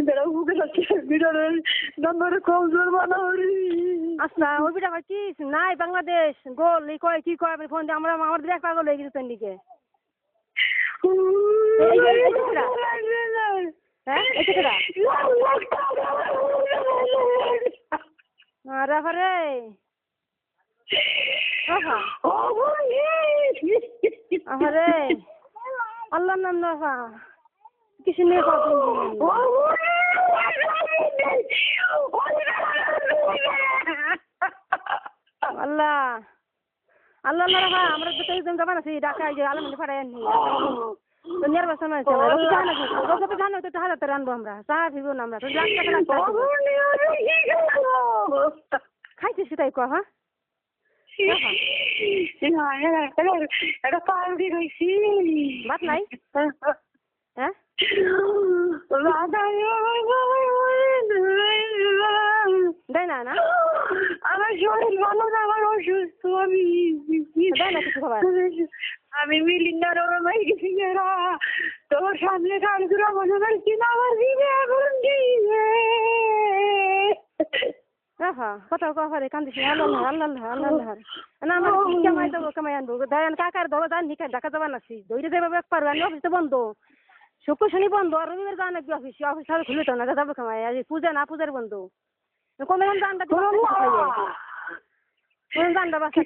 বেড়া বুকে যাচ্ছে বিড়ালের নম্বর কমজোর বানাবি ওই বিটা কয় কি? নাই বাংলাদেশ। গোল এই কয় কি কয় ফোন দিয়ে আমরা আমার দেখ পাগল হয়ে গেছে তোর দিকে এই কেটা আরে বাবারে আল্লাহর নাম না কিছু নিয়ে কথা আল্লাহ আল্লাহ আল্লাহ রাখা আমরা তো যাবা না সেই ডাকা যে আলম ফাড়াই আনি দুনিয়ার বাসা না আছে রোজ জানা রোজ তো জানো তো টাকা আনব আমরা চা পিব না আমরা তো লাখ টাকা খাইছিস কহ হ্যাঁ ভাত নাই হ্যাঁ দেয় না না? আমার শরীর আমার অসুস্থ আমি দেয় না কিছু খাবার? আমি মিলিন্দার ওরম গেছি এরা তোর সামনে মনে করছি না আমার দিবে এখন দিবে আহা কথা কথা রে কান্দিস আল্লাহ আল্লাহ আল্লাহ আল্লাহ আল্লাহ না আমার কামাই দেবো কামাই আনব। কাকার দেবো দান নিকা ঢাকা যাবা নাছি দৌড়ে যাবে ব্যাপার আমি অফিস বন্ধ। শুক্র শনি বন্ধ আর রবিবার গান নাকি অফিস অফিস সবাই খুলে তো না যাব কামাই আজ পূজা না পূজার বন্ধ। কোন গানটা কোন গানটা বাসা